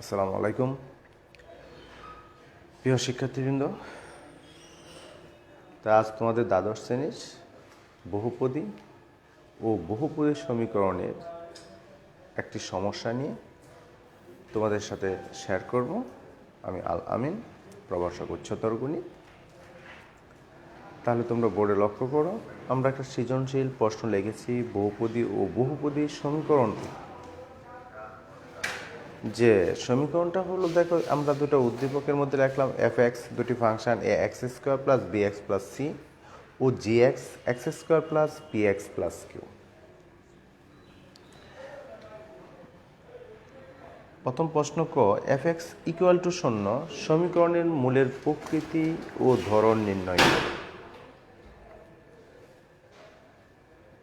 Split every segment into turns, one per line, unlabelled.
আসসালামু আলাইকুম। প্রিয় শিক্ষার্থীবৃন্দ, তা আজ তোমাদের দ্বাদশ শ্রেণির বহুপদী ও বহুপদী সমীকরণের একটি সমস্যা নিয়ে তোমাদের সাথে শেয়ার করব। আমি আল আমিন, প্রভাষক উচ্চতর গণিত। তাহলে তোমরা বোর্ডে লক্ষ্য করো, আমরা একটা সৃজনশীল প্রশ্ন লিখেছি, বহুপদী ও বহুপদী সমীকরণ যে সমীকরণটা হলো, দেখো, আমরা দুটো উদ্দীপকের মধ্যে রাখলাম এফ এক্স দুটি function A X square plus B X plus C O G X X square plus P X plus Q প্রথম প্রশ্ন ক এফ এক্স ইকুয়াল টু শূন্য, সমীকরণের মূলের প্রকৃতি ও ধরন নির্ণয়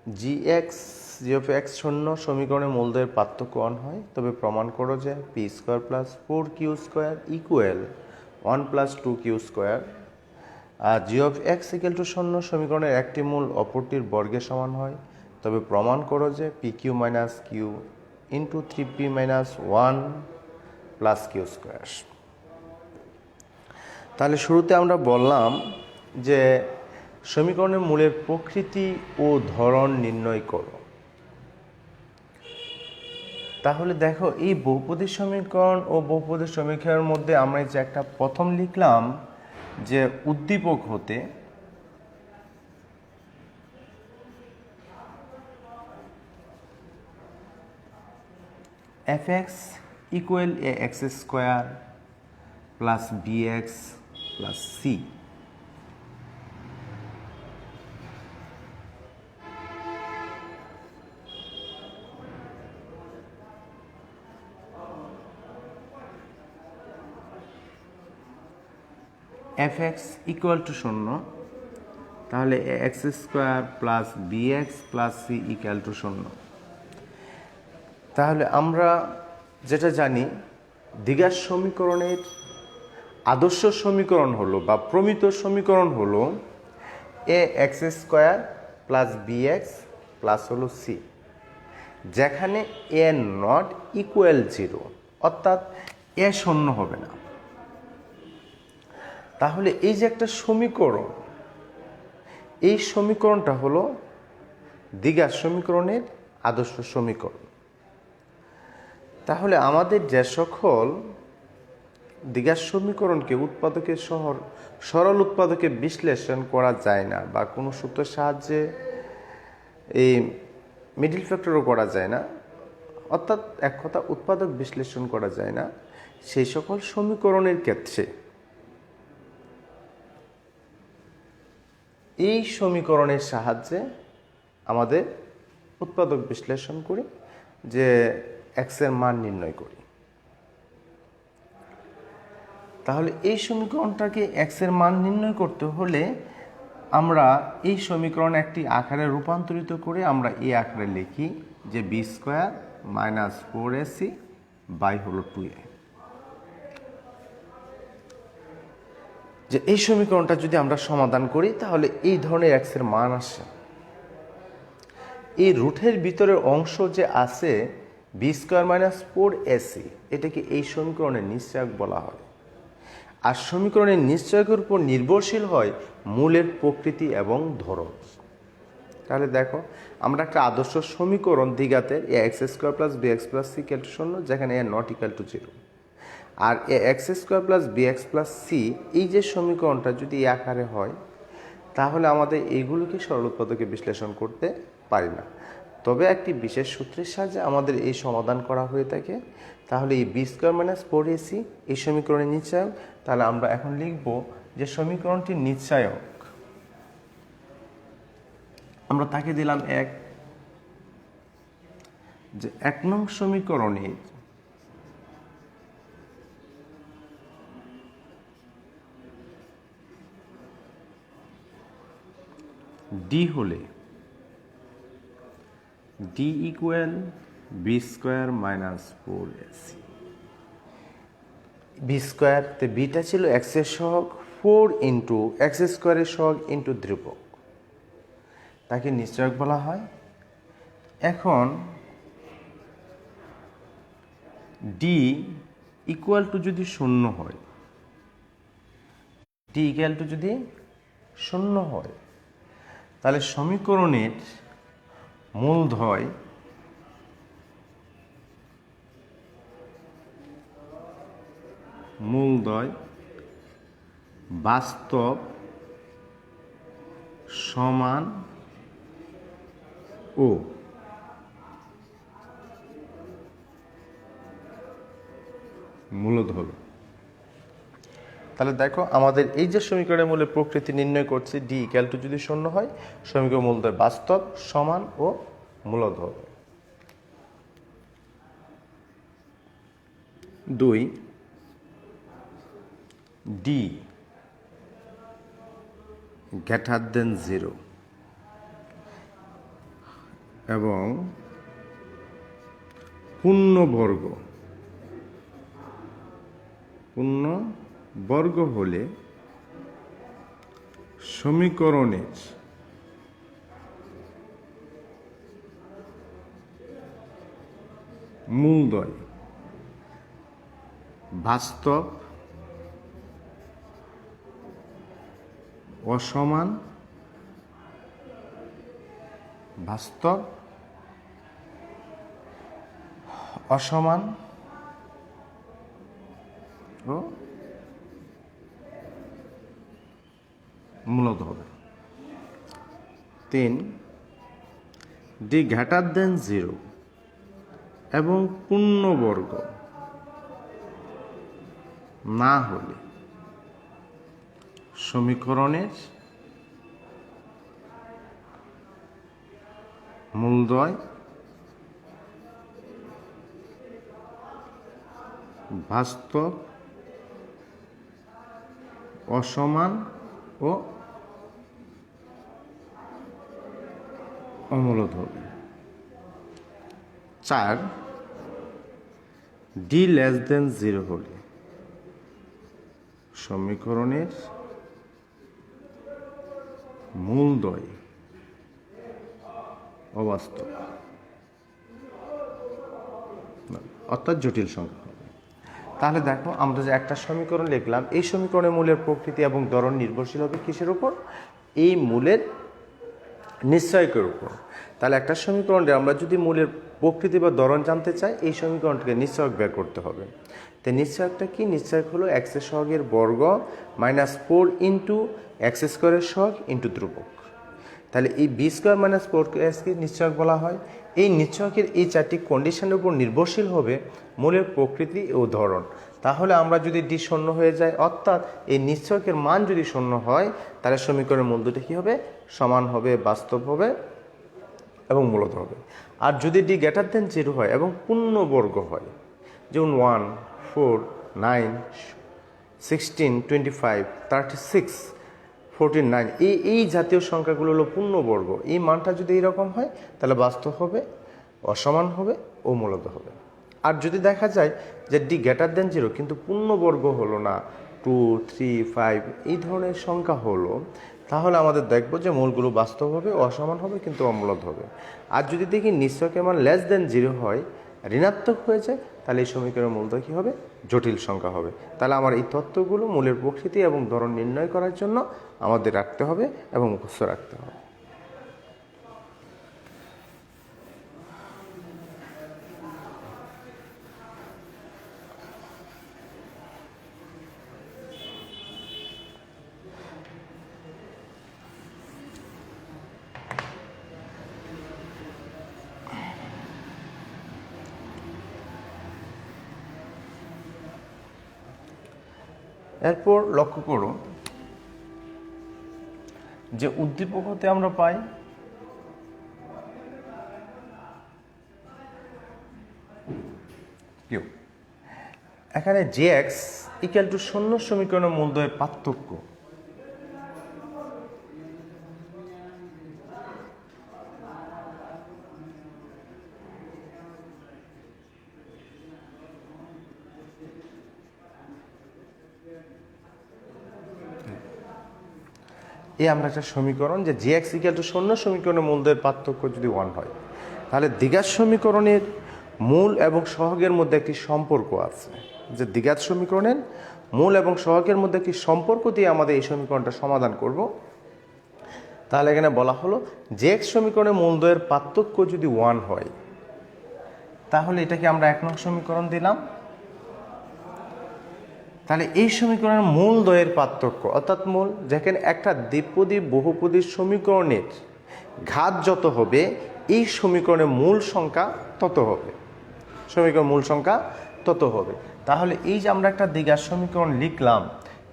G X G of X শূন্য সমীকরণে মূলদের পার্থক্য অন হয়, তবে প্রমাণ করো যে P square plus four Q square equal one plus two Q square R G of X equal to শূন্য সমীকরণের একটি মূল অপরটির বর্গের সমান হয়, তবে প্রমাণ করো যে P Q minus Q into three P minus one plus Q square তাহলে শুরুতে আমরা বললাম যে সমীকরণের মূলের প্রকৃতি ও ধরন নির্ণয় করো। তাহলে দেখো, এই বহুপদী সমীকরণ ও বহুপদী সমীকরণের মধ্যে আমরা যে একটা প্রথম লিখলাম যে উদ্দীপক হতে f x equal a x square plus b x plus c f x equal to শূন্য, তাহলে x square plus b x plus c equal to শূন্য। তাহলে আমরা যেটা জানি, দ্বিঘাত সমীকরণের আদর্শ সমীকরণ হলো বা প্রমিত সমীকরণ হলো a x square plus b x plus হলো সি যেখানে এ নট ইকুয়াল জিরো অর্থাৎ এ শূন্য হবে না। তাহলে এই যে একটা সমীকরণ, এই সমীকরণটা হলো দ্বিঘাত সমীকরণের আদর্শ সমীকরণ। তাহলে আমাদের যে সকল দ্বিঘাত সমীকরণকে উৎপাদকের শহর সরল উৎপাদকে বিশ্লেষণ করা যায় না বা কোনো সূত্রের সাহায্যে এই মিডিল ফ্যাক্টরও করা যায় না, অর্থাৎ এক কথা উৎপাদক বিশ্লেষণ করা যায় না। সেই সকল সমীকরণের ক্ষেত্রে এই সমীকরণের সাহায্যে আমাদের উৎপাদক বিশ্লেষণ করি, যে এক্সের মান নির্ণয় করি। তাহলে এই সমীকরণটাকে এক্সের মান নির্ণয় করতে হলে আমরা এই সমীকরণ একটি আকারে রূপান্তরিত করে আমরা এই আকারে লিখি যে b square minus four ac by হলো টু এ যে এই সমীকরণটা যদি আমরা সমাধান করি, তাহলে এই ধরনের এক্সের মান আসে। এই রুটের ভিতরের অংশ যে আছে b square minus four ac এটাকে এই সমীকরণের নিশ্চয়ক বলা হয়। আর সমীকরণের নিশ্চয়কের উপর নির্ভরশীল হয় মূলের প্রকৃতি এবং ধরন। তাহলে দেখো, আমরা একটা আদর্শ সমীকরণ দ্বিঘাতের a x square plus b x plus c equal to শূন্য, যেখানে a not equal to zero R a x square plus b x plus c এই যে সমীকরণটা যদি এই আকারে হয়, তাহলে আমাদের এইগুলোকে সরল উৎপাদকে বিশ্লেষণ করতে পারি না। তবে একটি বিশেষ সূত্রের সাহায্যে আমাদের এই সমাধান করা হয়ে থাকে। তাহলে এই b square minus four ac এই সমীকরণের নিশ্চয়ক। তাহলে আমরা এখন লিখব যে সমীকরণটি নিশ্চয়ক, আমরা তাকে দিলাম এক, যে এক নং সমীকরণের ডি হলে d equal b square minus four ac b square তে বিটা ছিল এক্সের সহগ ফোর ইন্টু এক্স স্কোয়ারের সহগ ইন্টু ধ্রুবক। তাকে নিশ্চয়ক বলা হয়। এখন ডি ইকুয়াল টু যদি শূন্য হয় টি ইকুয়াল টু যদি শূন্য হয় তাহলে সমীকরণের মূলধয় মূলদয় বাস্তব সমান ও। মূলদ হবে তাহলে দেখো, আমাদের এই যে সমীকরণের মূলের প্রকৃতি নির্ণয় করছে ডি ইকুয়াল টু যদি শূন্য হয়, সমীকরণ মূলদয় বাস্তব, সমান ও মূলদ হবে দুই ডি গ্রেটার দেন জিরো এবং পূর্ণবর্গ, পূর্ণ বর্গ হলে সমীকরণের মূলদয় বাস্তব অসমান বাস্তব অসমান মূলত হবে। তিন ডি গ্রেটার দেন জিরো এবং পূর্ণবর্গ না হলে সমীকরণের মূলদয় বাস্তব, অসমান ও অমূলদ হবে। চার ডি লেস দেন জিরো হলে সমীকরণের মূলদয় অবাস্তব। অর্থাৎ জটিল সংখ্যা তাহলে দেখো, আমরা যে একটা সমীকরণ লিখলাম, এই সমীকরণের মূলের প্রকৃতি এবং ধরন নির্ভরশীল হবে কিসের উপর? এই মূলের নিশ্চয়কের উপর তাহলে একটা সমীকরণে আমরা যদি মূলের প্রকৃতি বা ধরন জানতে চাই, এই সমীকরণটিকে নিশ্চয়ক বের করতে হবে। তো নিশ্চয়কটা কি? নিশ্চয়ক হলো এক্সের সহগের বর্গ মাইনাস ফোর ইন্টু এক্স স্কোয়ারের সহগ ইন্টু ধ্রুবক। তাহলে এই বি স্কোয়ার মাইনাস ফোর এসকে নিশ্চয়ক বলা হয়। এই নিশ্চয়কের এই চারটি কন্ডিশনের উপর নির্ভরশীল হবে মূলের প্রকৃতি ও ধরন। তাহলে আমরা যদি ডি শূন্য হয়ে যায়, অর্থাৎ এই নিশ্চয়কের মান যদি শূন্য হয়, তাহলে সমীকরণের মূল দুটি কী হবে? সমান হবে, বাস্তব হবে এবং মূলত হবে। আর যদি ডি গ্রেটার দেন জিরো হয় এবং পূর্ণবর্গ হয়, যেমন one four nine sixteen twenty five thirty six fourteen nine এই এই জাতীয় সংখ্যাগুলো হলো পূর্ণবর্গ। এই মানটা যদি এইরকম হয়, তাহলে বাস্তব হবে, অসমান হবে ও মূলত হবে। আর যদি দেখা যায় যে ডি গ্রেটার দেন জিরো কিন্তু পূর্ণবর্গ হলো না টু থ্রি ফাইভ এই ধরনের সংখ্যা হলো, তাহলে আমাদের দেখব যে মূলগুলো বাস্তব হবে, অসমান হবে, কিন্তু অমূলত হবে। আর যদি দেখি নিশ্চয়কে মান লেস দেন জিরো হয়, ঋণাত্মক হয়ে যায়, তাহলে এই সমীকরণের মূলটা কী হবে? জটিল সংখ্যা হবে। তাহলে আমার এই তত্ত্বগুলো মূলের প্রকৃতি এবং ধরন নির্ণয় করার জন্য আমাদের রাখতে হবে এবং মুখস্থ রাখতে হবে। এরপর লক্ষ্য করুন যে উদ্দীপক হতে আমরা পাই এখানে জে এক্স ইকাল টু শূন্য সমীকরণের মূলদয়ের পার্থক্য। এই আমরা একটা সমীকরণ যে জি এক্স ইকুয়াল টু শূন্য সমীকরণের মূলদের পার্থক্য যদি ওয়ান হয়, তাহলে দ্বিঘাত সমীকরণের মূল এবং সহগের মধ্যে একটি সম্পর্ক আছে। যে দ্বিঘাত সমীকরণের মূল এবং সহগের মধ্যে একটি সম্পর্ক দিয়ে আমাদের এই সমীকরণটা সমাধান করব। তাহলে এখানে বলা হলো যে এক সমীকরণের মূল দ্বয়ের পার্থক্য যদি ওয়ান হয়, তাহলে এটাকে আমরা এক নং সমীকরণ দিলাম। তাহলে এই সমীকরণের মূল দ্বয়ের পার্থক্য, অর্থাৎ মূল যেখানে একটা দ্বিপদী বহুপদীর সমীকরণের ঘাত যত হবে, এই সমীকরণের মূল সংখ্যা তত হবে। সমীকরণ মূল সংখ্যা তত হবে। তাহলে এই যে আমরা একটা দীঘার সমীকরণ লিখলাম,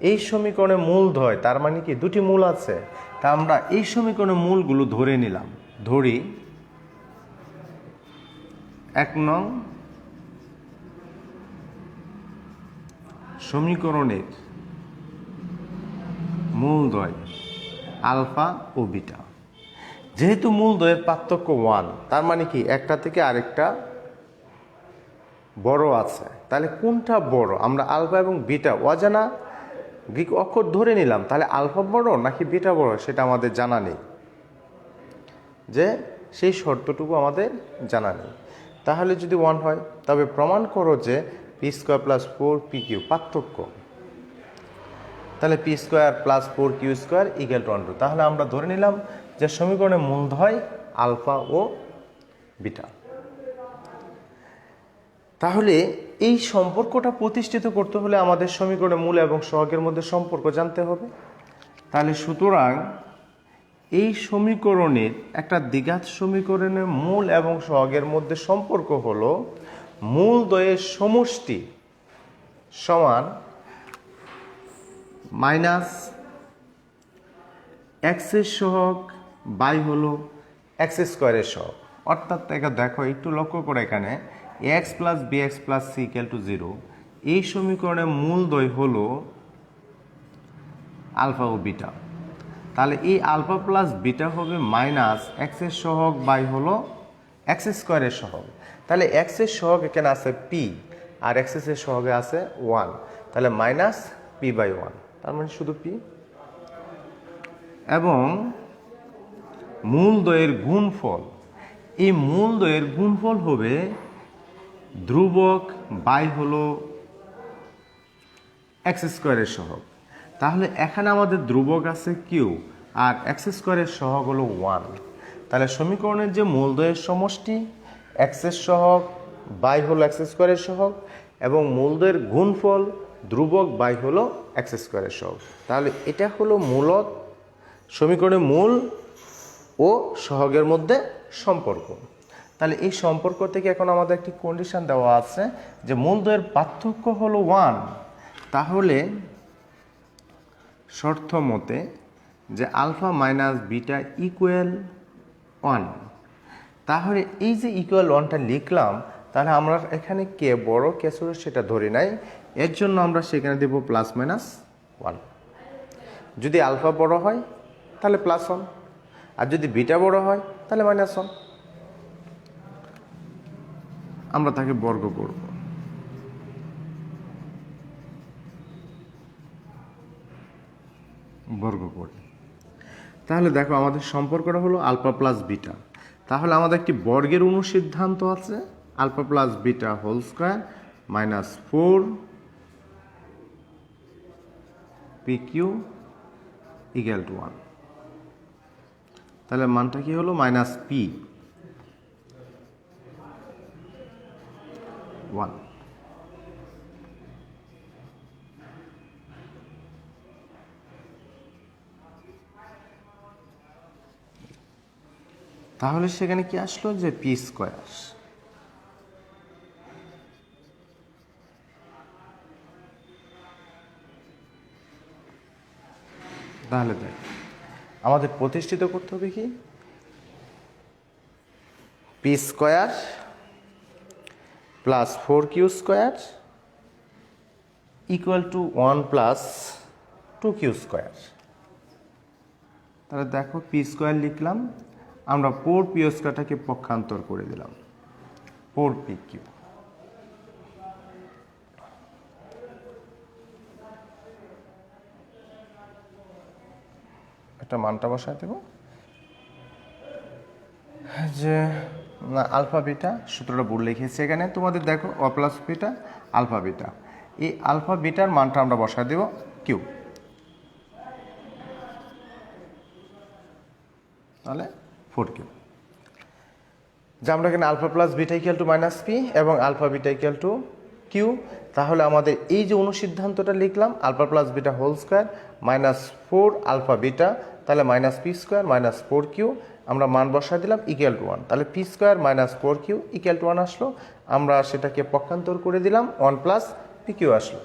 এই সমীকরণে মূল ধয় তার মানে কি দুটি মূল আছে, তা আমরা এই সমীকরণের মূলগুলো ধরে নিলাম। ধরি এক নং সমীকরণের মূলদ্বয়, আলফা ও বিটা। যেহেতু মূলদ্বয়ের পার্থক্য ওয়ান তার মানে কি একটা থেকে আরেকটা বড় আছে। তাহলে কোনটা বড়? আমরা আলফা এবং বিটা অজানা? গ্রিক অক্ষর ধরে নিলাম, তাহলে আলফা বড় নাকি বিটা বড় সেটা আমাদের জানা নেই। যে সেই শর্তটুকু আমাদের জানা নেই। তাহলে যদি ওয়ান হয়, তবে প্রমাণ করো যে p square plus four p q পার্থক্য। তাহলে p square plus four q square equal to two তাহলে আমরা ধরে নিলাম যে সমীকরণের মূল হয় আলফা ও বিটা। তাহলে এই সম্পর্কটা প্রতিষ্ঠিত করতে হলে আমাদের সমীকরণের মূল এবং সহগের মধ্যে সম্পর্ক জানতে হবে। তাহলে সুতরাং এই সমীকরণের একটা দ্বিঘাত সমীকরণের মূল এবং সহগের মধ্যে সম্পর্ক হলো মূল দ্বয়ের সমষ্টি সমান মাইনাস এক্সের সহগ বাই হলো এক্স স্কোয়ারের সহগ। অর্থাৎ দেখো, একটু লক্ষ্য করে এখানে x plus b x plus c to zero এই সমীকরণের মূল দ্বয় হলো আলফা ও বিটা তাহলে এই আলফা প্লাস বিটা হবে মাইনাস এক্সের সহগ বাই হলো এক্স স্কোয়ারের সহগ। তাহলে এক্সের সহগ এখানে আছে পি আর এক্সেসের সহগে আছে ওয়ান তাহলে মাইনাস পি বাই ওয়ান তার মানে শুধু পি এবং মূল দ্বয়ের গুণফল, এই মূল দ্বয়ের গুণফল হবে ধ্রুবক বাই হলো এক্স স্কোয়ারের সহগ। তাহলে এখানে আমাদের ধ্রুবক আছে কিউ আর এক্স স্কোয়ারের সহগ হলো ওয়ান তাহলে সমীকরণের যে মূলদ্বয়ের সমষ্টি এক্সের সহগ বাই হলো এক্স স্কোয়ারের সহগ এবং মূলদ্বয়ের গুণফল ধ্রুবক বাই হলো এক্স স্কোয়ারের সহগ। তাহলে এটা হলো মূলত সমীকরণের মূল ও সহগের মধ্যে সম্পর্ক। তাহলে এই সম্পর্ক থেকে এখন আমাদের একটি কন্ডিশন দেওয়া আছে যে মূলদ্বয়ের পার্থক্য হলো ওয়ান তাহলে শর্ত মতে যে alpha minus beta equal one তাহলে এই যে ইকুয়াল ওয়ানটা লিখলাম, তাহলে আমরা এখানে কে বড় কে ছোট সেটা ধরে নাই। এর জন্য আমরা সেখানে দেব প্লাস মাইনাস ওয়ান যদি আলফা বড় হয়, তাহলে প্লাস ওয়ান আর যদি বিটা বড় হয়, তাহলে মাইনাস ওয়ান আমরা তাকে বর্গ করব। বর্গ করি। তাহলে দেখো আমাদের সম্পর্কটা হলো আলফা প্লাস বিটা তাহলে আমাদের একটি বর্গের অনুসিদ্ধান্ত আছে, alpha plus beta whole square minus four p q equal to one. তাহলে মানটা কি হলো? Minus p one. তাহলে সেখানে কি আসলো যে পি স্কোয়ার তাহলে দেখ, আমাদের প্রতিষ্ঠিত করতে হবে কি? P square plus four q square equal to one plus two q square তাহলে দেখো পি স্কোয়ার লিখলাম আমরা পোর পি পক্ষান্তর করে দিলাম। Four p q. একটা মানটা বসায় দেব। যে, না, আলফা বিটা, সূত্রটা ভুল লিখেছি এখানে। তোমাদের দেখো, অ প্লাস বিটা, আলফা বিটা। এই আলফা বিটার মানটা আমরা বসায় দেব কিউ। তাহলে ফোর কিউ। যে আমরা এখানে alpha plus beta equal to minus p এবং alpha beta equal to q. তাহলে আমাদের এই যে অনুসিদ্ধান্তটা লিখলাম, alpha plus beta whole square minus four alpha beta, তাহলে minus p square minus four q. আমরা মান বসায় দিলাম ইকুয়াল টু ওয়ান। তাহলে p square minus four q equal to one আসলো। আমরা সেটাকে পক্ষান্তর করে দিলাম, ওয়ান প্লাস পি কিউ আসলো।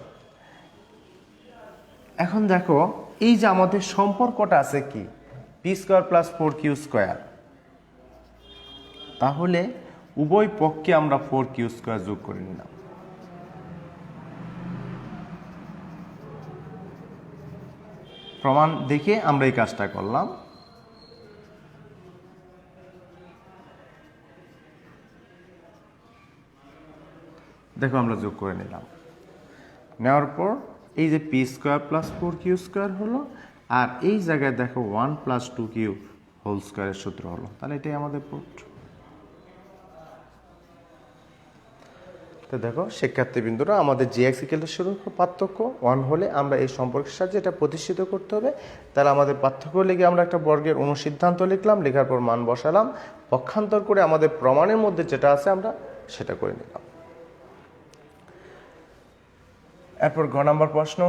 এখন দেখো, এই যে আমাদের সম্পর্কটা আছে কি? P square plus four q square. তাহলে উভয় পক্ষে আমরা ফোর কিউ স্কোয়ার যোগ করে নিলাম। প্রমাণ দেখে আমরা এই কাজটা করলাম। দেখো আমরা যোগ করে নিলাম। নেওয়ার পর এই যে p square plus four q square হলো, আর এই জায়গায় দেখো one plus two q whole স্কোয়ারের সূত্র হলো। তাহলে এটাই আমাদের প্রুফ তো দেখো, শিক্ষার্থীবৃন্দরা, আমাদের জি এক্স ইকেলের শুরু পার্থক্য ওয়ান হলে আমরা এই সম্পর্কের সাহায্যে এটা প্রতিষ্ঠিত করতে হবে। তাহলে আমাদের পার্থক্য লিখে আমরা একটা বর্গের অনুসিদ্ধান্ত লিখলাম, লেখার পর মান বসালাম, পক্ষান্তর করে আমাদের প্রমাণের মধ্যে যেটা আছে আমরা সেটা করে নিলাম। এরপর গ নাম্বার প্রশ্ন।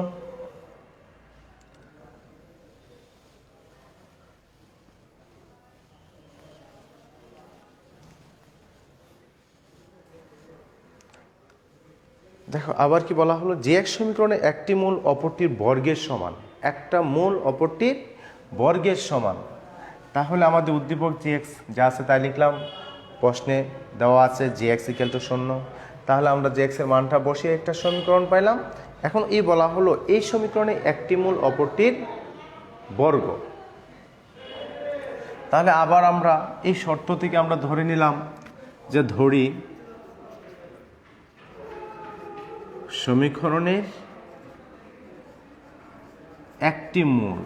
দেখো, আবার কি বলা হলো? যে এক সমীকরণে একটি মূল অপরটির বর্গের সমান, একটা মূল অপরটির বর্গের সমান। তাহলে আমাদের উদ্দীপক জি এক্স যা আছে তাই লিখলাম। প্রশ্নে দেওয়া আছে জি এক্স ইকেল টু শূন্য। তাহলে আমরা জি এক্সের মানটা বসিয়ে একটা সমীকরণ পাইলাম। এখন এই বলা হলো, এই সমীকরণে একটি মূল অপরটির বর্গ। তাহলে আবার আমরা এই শর্ত থেকে আমরা ধরে নিলাম যে ধরি সমীকরণের একটি মূল,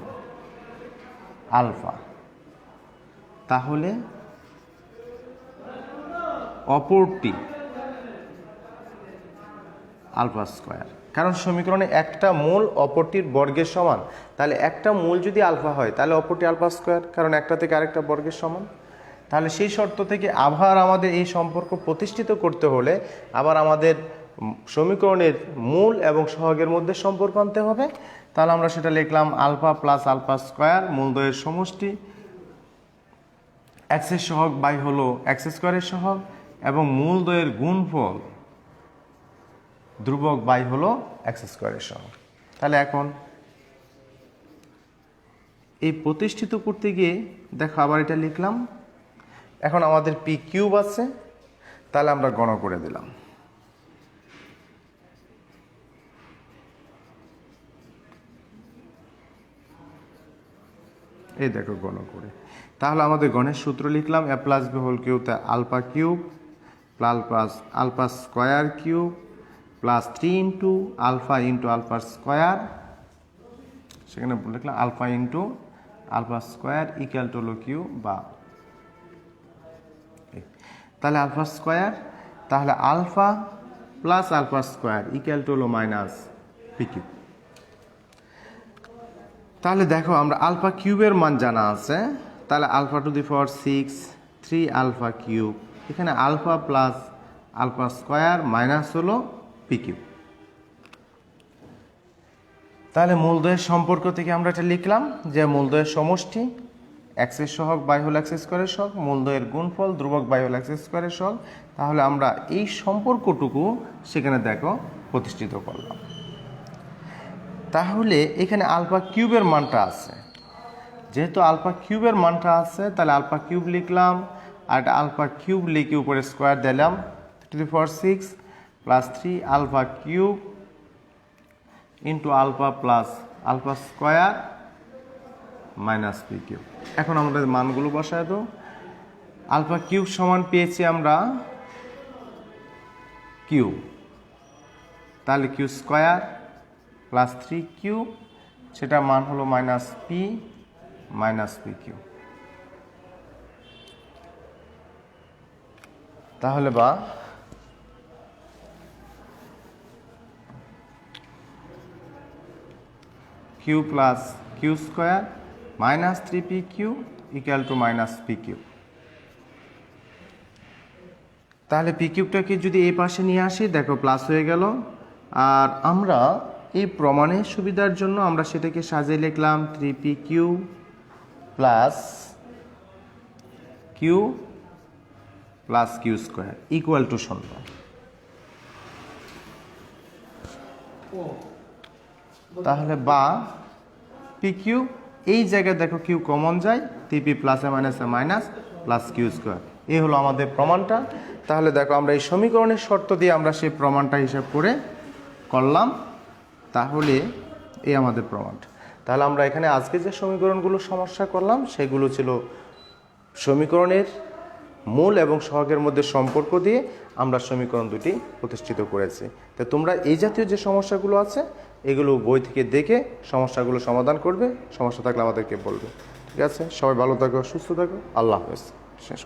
আলফা। তাহলে অপরটি আলফা স্কোয়ার। কারণ সমীকরণে একটা মূল অপরটির বর্গের সমান। তাহলে একটা মূল যদি আলফা হয়, তাহলে অপরটি আলফা স্কোয়ার। কারণ একটা থেকে আরেকটা বর্গের সমান। তাহলে সেই শর্ত থেকে আবার আমাদের এই সম্পর্ক প্রতিষ্ঠিত করতে হলে আবার আমাদের সমীকরণের মূল এবং সহগের মধ্যে সম্পর্ক আনতে হবে। তাহলে আমরা সেটা লিখলাম আলফা প্লাস আলফা স্কোয়ার মূলদয়ের সমষ্টি। এক্সের সহগ বাই হলো এক্স স্কোয়ারের সহগ এবং মূলদয়ের গুণফল ধ্রুবক বাই হলো এক্স স্কোয়ারের সহগ। তাহলে এখন এই প্রতিষ্ঠিত করতে গিয়ে দেখো আবার এটা লিখলাম। এখন আমাদের পি কিউব আছে, তাহলে আমরা গণ করে দিলাম। এই দেখো গণ করে। তাহলে আমাদের গণের সূত্র লিখলাম a plus b whole cube তা alpha cube plus plus alpha square cube plus three into alpha into alpha square সেখানে লিখলাম alpha into alpha square equal to হলো কিউ বা তাহলে আলফা স্কোয়ার তাহলে alpha plus alpha square equal to হলো minus P Q তাহলে দেখো, আমরা আলফা কিউবের মান জানা আছে। তাহলে alpha to the power six, three alpha cube. এখানে alpha plus alpha square minus হলো পি কিউব। তাহলে মূলদয়ের সম্পর্ক থেকে আমরা এটা লিখলাম যে মূলদয়ের সমষ্টি এক্সের সহগ বাই হল এক্স স্কোয়ারের সহগ, মূলদয়ের গুণফল ধ্রুবক বাই হল এক্স স্কোয়ারের সহগ। তাহলে আমরা এই সম্পর্কটুকু সেখানে দেখো প্রতিষ্ঠিত করলাম। তাহলে এখানে আলফা কিউবের মানটা আছে। যেহেতু আলফা কিউবের মানটা আছে, তাহলে আলফা কিউব লিখলাম, আর আলফা কিউব লিখে উপরে স্কোয়ার দিলাম। Three four six plus three alpha cube into alpha plus alpha square minus p cube এখন আমাদের মানগুলো বসায় তো আলফা কিউব সমান পেয়েছি আমরা কিউব। তাহলে q square plus three q সেটা মান হলো minus p minus p q তাহলে বা q plus q square minus three p q equal to minus p q তাহলে পি কিউবটাকে যদি এই পাশে নিয়ে আসি, দেখো প্লাস হয়ে গেল। আর আমরা এই প্রমাণের সুবিধার জন্য আমরা সেটাকে সাজিয়ে লিখলাম three p q plus q plus q square equal to শূন্য। তাহলে বা পি কিউ এই জায়গায় দেখো কিউ কমন যায় টিপি প্লাসে মাইনাসে মাইনাস প্লাস কিউ স্কোয়ার এই হলো আমাদের প্রমাণটা। তাহলে দেখো আমরা এই সমীকরণের শর্ত দিয়ে আমরা সেই প্রমাণটা হিসাব করে করলাম। তাহলে এই আমাদের প্রমাণ। তাহলে আমরা এখানে আজকে যে সমীকরণগুলো সমস্যা করলাম, সেগুলো ছিল সমীকরণের মূল এবং সহগের মধ্যে সম্পর্ক দিয়ে আমরা সমীকরণ দুটি প্রতিষ্ঠিত করেছি। তো তোমরা এই জাতীয় যে সমস্যাগুলো আছে, এগুলো বই থেকে দেখে সমস্যাগুলো সমাধান করবে। সমস্যা থাকলে আমাদেরকে বলবে। ঠিক আছে? সবাই ভালো থাকো, সুস্থ থাকো। আল্লাহ হাফেজ। শেষ